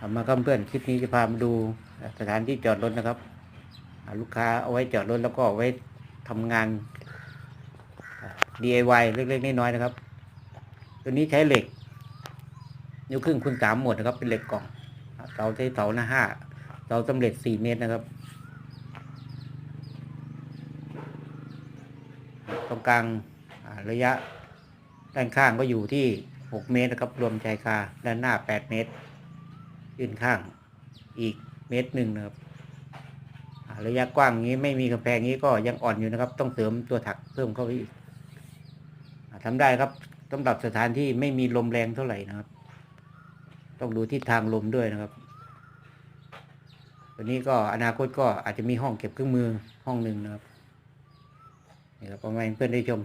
เอามาครับเพื่อนคลิปนี้จะพามาดูสถานที่จอดรถนะครับลูกค้าเอาไว้จอดรถแล้วก็เอาไว้ทำงาน DIY เล็กๆน้อยๆนะครับ ตัวนี้ใช้เหล็ก นิ้วครึ่งคูณสามหมดนะครับ เป็นเหล็กกล่องเสาใช้เสาหน้าห้าเสาสำเร็จสี่เมตรนะครับ ตรงกลางระยะด้านข้างก็อยู่ที่หกเมตรนะครับ รวมชายคาด้านหน้าแปดเมตร ยื่นข้างอีกเมตรหนึ่งนะครับระยะกว้างนี้ไม่มีกำแพงนี้ก็ยังอ่อนอยู่นะครับ ต้องเสริมตัวถักเพิ่มเข้าไปอีกอ่าทำได้ครับสำหรับสถานที่ไม่มีลมแรงเท่าไหร่นะครับ ต้องดูทิศทางลมด้วยนะครับวันนี้ก็อนาคตก็อาจจะมีห้องเก็บเครื่องมือห้องหนึ่งนะครับนี่ครับประมาณเพื่อนได้ชม